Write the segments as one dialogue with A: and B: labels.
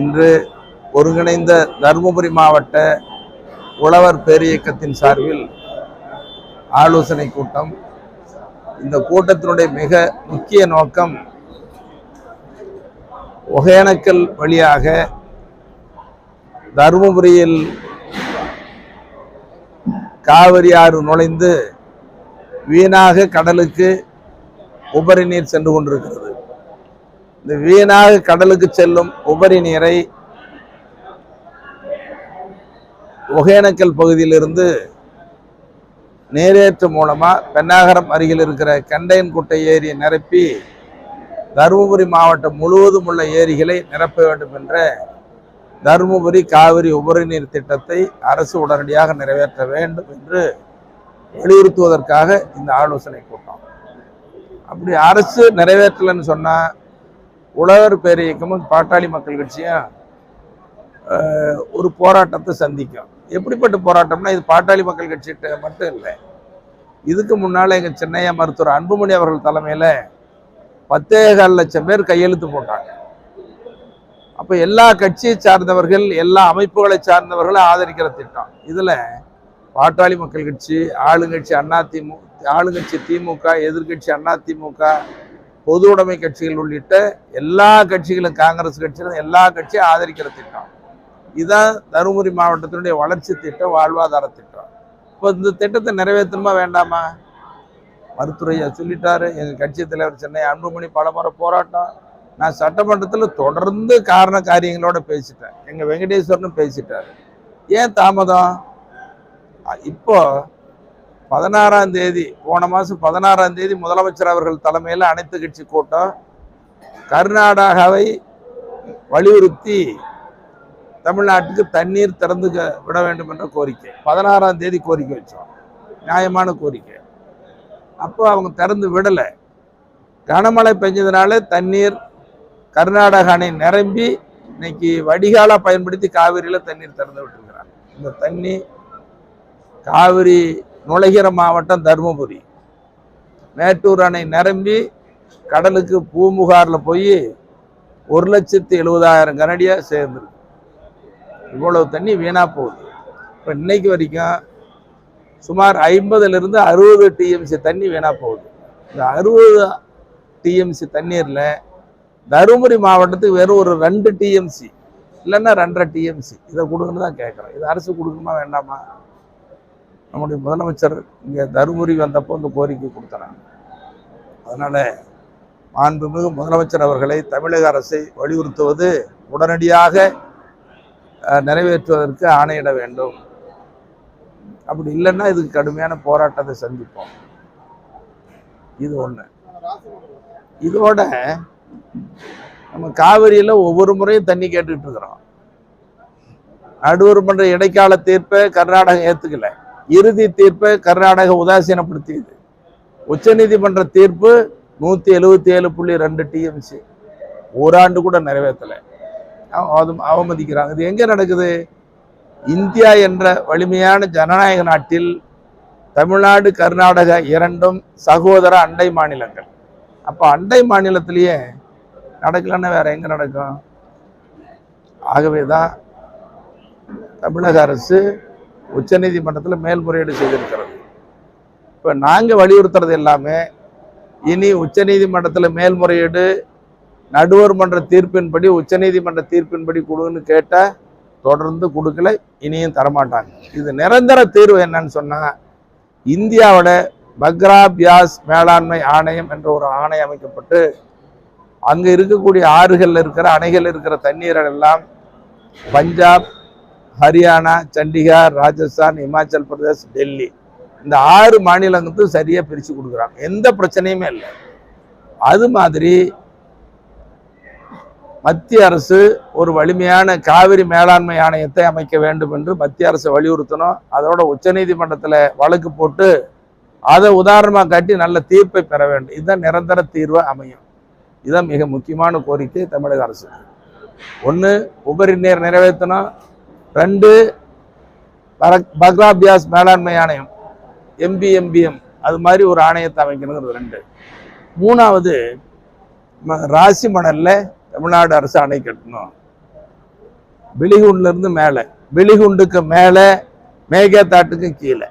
A: இன்று ஒருங்கிணைந்த தருமபுரி மாவட்ட உழவர் பேரியக்கத்தின் சார்பில் ஆலோசனை கூட்டம். இந்த கூட்டத்தினுடைய மிக முக்கிய நோக்கம் ஒகேனக்கல் வழியாக தருமபுரியில் காவிரி ஆறு நுழைந்து வீணாக கடலுக்கு உபரி நீர் சென்று கொண்டிருக்கிறது. இந்த வீணாக கடலுக்கு செல்லும் உபரி நீரை ஒகேனக்கல் பகுதியிலிருந்து நீரேற்று மூலமா பெண்ணாகரம் அருகில் இருக்கிற கண்டையன்குட்டை ஏரியை நிரப்பி தருமபுரி மாவட்டம் முழுவதும் உள்ள ஏரிகளை நிரப்ப வேண்டும் என்ற தருமபுரி காவிரி உபரி நீர் திட்டத்தை அரசு உடனடியாக நிறைவேற்ற வேண்டும் என்று வலியுறுத்துவதற்காக இந்த ஆலோசனை கூட்டம். அப்படி அரசு நிறைவேற்றலைன்னு சொன்னா உழவர் பேரியக்கமும் பாட்டாளி மக்கள் கட்சியும் அஹ், ஒரு போராட்டத்தை சந்திக்கும். எப்படிப்பட்ட போராட்டம்னா இது பாட்டாளி மக்கள் கட்சிகிட்ட மட்டும் இல்லை. இதுக்கு முன்னால எங்க சென்னையா மருத்துவர் அன்புமணி அவர்கள் தலைமையில பத்தே கால் லட்சம் பேர் கையெழுத்து போட்டாங்க. அப்ப எல்லா கட்சியை சார்ந்தவர்கள் எல்லா அமைப்புகளை சார்ந்தவர்களை ஆதரிக்கிற திட்டம். இதுல பாட்டாளி மக்கள் கட்சி ஆளுங்கட்சி அண்ணா திமுக ஆளுங்கட்சி திமுக எதிர்க்கட்சி அண்ணா திமுக பொது உடைமை கட்சிகள் உள்ளிட்ட எல்லா கட்சிகளும் காங்கிரஸ் கட்சிகளும் எல்லா கட்சியும் ஆதரிக்கிற திட்டம். இதுதான் தருமபுரி மாவட்டத்தினுடைய வளர்ச்சி திட்டம் வாழ்வாதார திட்டம். இப்போ இந்த திட்டத்தை நிறைவேற்றணுமா வேண்டாமா? மருத்துவரையா சொல்லிட்டாரு. எங்கள் கட்சி தலைவர் சென்னை அன்புமணி பலமுறை போராட்டம். நான் சட்டமன்றத்தில் தொடர்ந்து காரண காரியங்களோட பேசிட்டேன். எங்கள் வெங்கடேஸ்வரனும் பேசிட்டார். ஏன் தாமதம்? இப்போ பதினாறாம் தேதி போன மாதம் பதினாறாம் தேதி முதலமைச்சர் அவர்கள் தலைமையில் அனைத்து கட்சி கூட்டம் கர்நாடகாவை வலியுறுத்தி தமிழ்நாட்டுக்கு தண்ணீர் திறந்து க- விட வேண்டும் என்ற கோரிக்கை. பதினாறாம் தேதி கோரிக்கை வச்சோம். நியாயமான கோரிக்கை. அப்போ அவங்க திறந்து விடலை. கனமழை பெஞ்சதுனால தண்ணீர் கர்நாடக அணை நிரம்பி இன்னைக்கு வடிகாலா பயன்படுத்தி காவிரியில் தண்ணீர் திறந்து விட்டுருக்கிறாங்க. இந்த தண்ணி காவிரி நுழைகிற மாவட்டம் தருமபுரி. மேட்டூர் அணை நிரம்பி கடலுக்கு பூம்புகாரில் போய் ஒரு லட்சத்து எழுபதாயிரம் கனடியாக சேர்ந்துருக்கு. இவ்வளவு தண்ணி வீணாக போகுது. இப்போ இன்னைக்கு வரைக்கும் சுமார் ஐம்பதுல இருந்து அறுபது டிஎம்சி தண்ணி வீணாக போகுது. இந்த அறுபது டிஎம்சி தண்ணீரில் தருமபுரி மாவட்டத்துக்கு வெறும் ஒரு ரெண்டு டிஎம்சி இல்லைன்னா ரெண்டரை டிஎம்சி இதை கொடுங்கன்னு தான் கேட்குறோம் இது அரசு கொடுக்குமா வேண்டாமா? நம்முடைய முதலமைச்சர் இங்கே தருமபுரி வந்தப்போ இந்த கோரிக்கை கொடுத்தனாங்க அதனால மாண்புமிகு முதலமைச்சர் அவர்களை தமிழக அரசை வலியுறுத்துவது உடனடியாக அஹ், நிறைவேற்றுவதற்கு ஆணையிட வேண்டும். அப்படி இல்லைன்னா இதுக்கு கடுமையான போராட்டத்தை சந்திப்போம். இது ஒண்ணு. இதோட நம்ம காவிரியில ஒவ்வொரு முறையும் தண்ணி கேட்டுக்கிட்டு இருக்கிறோம். நடுவர் மன்ற இடைக்கால தீர்ப்பை கர்நாடகம் ஏத்துக்கல. இறுதி தீர்ப்பை கர்நாடக உதாசீனப்படுத்தியது. உச்சநீதிமன்ற தீர்ப்பு நூத்தி எழுபத்தி ஏழு புள்ளி ரெண்டு டிஎம்சி ஓராண்டு கூட நிறைவேற்றலை. அது அவமதிக்கிறாங்க. இது எங்கே நடக்குது? இந்தியா என்ற வலிமையான ஜனநாயக நாட்டில் தமிழ்நாடு கர்நாடகா இரண்டும் சகோதர அண்டை மாநிலங்கள். அப்போ அண்டை மாநிலத்திலேயே நடக்கலன்னா வேற எங்கே நடக்கும்? ஆகவே தான் தமிழக அரசு உச்சநீதிமன்றத்தில் மேல்முறையீடு செய்திருக்கிறது. இப்போ நாங்கள் வலியுறுத்துறது எல்லாமே இனி உச்சநீதிமன்றத்தில் மேல்முறையீடு நடுவர் மன்ற தீர்ப்பின்படி உச்சநீதிமன்ற தீர்ப்பின்படி கொடுன்னு கேட்டால் தொடர்ந்து கொடுக்கல இனியும் தரமாட்டாங்க. இது நிரந்தர தீர்வு என்னன்னு சொன்னால் இந்தியாவோட பக்ரா பியாஸ் மேலாண்மை ஆணையம் என்ற ஒரு ஆணையம் அமைக்கப்பட்டு அங்கே இருக்கக்கூடிய ஆறுகளில் இருக்கிற அணைகள் இருக்கிற தண்ணீரை எல்லாம் பஞ்சாப் ஹரியானா சண்டிகார் ராஜஸ்தான் இமாச்சல் பிரதேஷ் டெல்லி. இந்த ஆறு மாநிலங்களுக்கும் சரியா பிரிச்சு கொடுக்குறாங்க. எந்த பிரச்சனையுமே இல்லை. அது மாதிரி மத்திய அரசு ஒரு வலிமையான காவிரி மேலாண்மை ஆணையத்தை அமைக்க வேண்டும் என்று மத்திய அரசு வலியுறுத்தணும். அதோட உச்சநீதிமன்றத்தில் வழக்கு போட்டு அதை உதாரணமாக காட்டி நல்ல தீர்ப்பை பெற வேண்டும். இதுதான் நிரந்தர தீர்வை அமையும். இதுதான் மிக முக்கியமான கோரிக்கை தமிழக அரசு ஒன்று உபரி நீர் நிறைவேற்றணும். ரெண்டு பரக்- பக்ராபியாஸ் மேலாண்மை ஆணையம் எம்பிஎம்பிஎம் அது மாதிரி ஒரு ஆணையத்தை அமைக்கணுங்கிறது ரெண்டு. மூணாவது ராசி மணல்ல தமிழ்நாடு அரசு அணை கட்டணும். பிலிகுண்டுல இருந்து மேலே. வெளிகுண்டுக்கு மேலே மேகதாட்டுக்கு கீழே.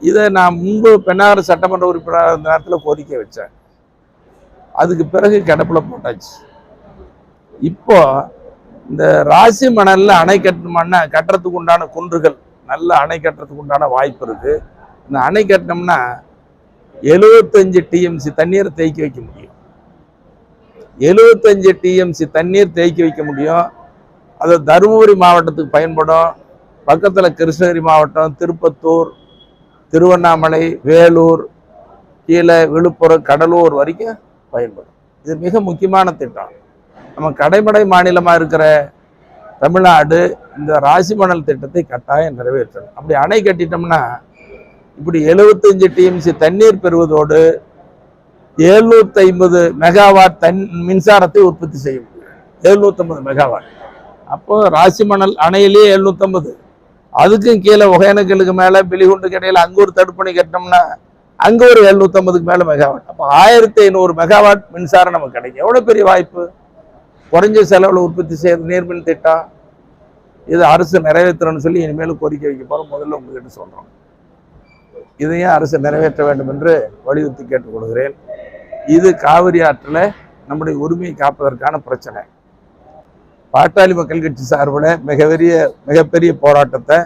A: இதை நான் முன்பு பெண்ணாறு சட்டமன்ற உறுப்பினர் அந்த நேரத்தில் கோரிக்கை வச்சேன். அதுக்கு பிறகு கிடப்பில் போட்டாச்சு. இப்போ இந்த ராசி மணலில் அணை கட்டணும்னா கட்டுறதுக்கு உண்டான குன்றுகள் நல்ல அணை கட்டுறதுக்கு உண்டான வாய்ப்பு இருக்கு. இந்த அணை கட்டினோம்னா எழுபத்தஞ்சு டிஎம்சி தண்ணீரை தேக்கி வைக்க முடியும். எழுபத்தஞ்சு டிஎம்சி தண்ணீர் தேக்கி வைக்க முடியும். அது தருமபுரி மாவட்டத்துக்கு பயன்படும். பக்கத்தில் கிருஷ்ணகிரி மாவட்டம் திருப்பத்தூர் திருவண்ணாமலை வேலூர் கீழே விழுப்புரம் கடலூர் வரைக்கும் பயன்படும். இது மிக முக்கியமான திட்டம். நம்ம கடைமடை மாநிலமாக இருக்கிற தமிழ்நாடு இந்த ராசி மணல் திட்டத்தை கட்டாயம் நிறைவேற்றணும். அப்படி அணை கட்டிட்டோம்னா இப்படி எழுபத்தஞ்சு டிஎம்சி தண்ணீர் பெறுவதோடு எழுநூத்தி ஐம்பது மெகாவாட் தன் மின்சாரத்தை உற்பத்தி செய்ய முடியும். எழுநூத்தம்பது மெகாவாட் அப்போ ராசி மணல் அணையிலேயே எழுநூத்தம்பது. அதுக்கும் கீழே ஒகேனக்கலுக்கு மேலே பிலிகுண்டுக்கு இடையில அங்கே ஒரு தடுப்பணை கட்டினோம்னா அங்கே ஒரு எழுநூத்தம்பதுக்கு மேலே மெகாவாட் அப்போ ஆயிரத்தி ஐநூறு மெகாவாட் மின்சாரம் நமக்கு கிடைக்கும். எவ்வளோ பெரிய வாய்ப்பு? குறைஞ்ச செலவில் உற்பத்தி செய்யற நீர்மின் திட்டம் இது அரசு நிறைவேற்றணும்னு சொல்லி இனிமேல் கோரிக்கை வைக்க போகிறோம் முதல்ல உங்ககிட்ட சொல்கிறோம் இதையும் அரசு நிறைவேற்ற வேண்டும் என்று வலியுறுத்தி கேட்டுக்கொள்கிறேன் இது காவிரி ஆற்றில் நம்முடைய உரிமையை காப்பதற்கான பிரச்சனை. பாட்டாளி மக்கள் கட்சி சார்பில் மிகப்பெரிய மிகப்பெரிய போராட்டத்தை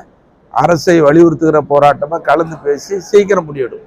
A: அரசை வலியுறுத்துகிற போராட்டமாக கலந்து பேசி சீக்கிரம் முடிவெடும்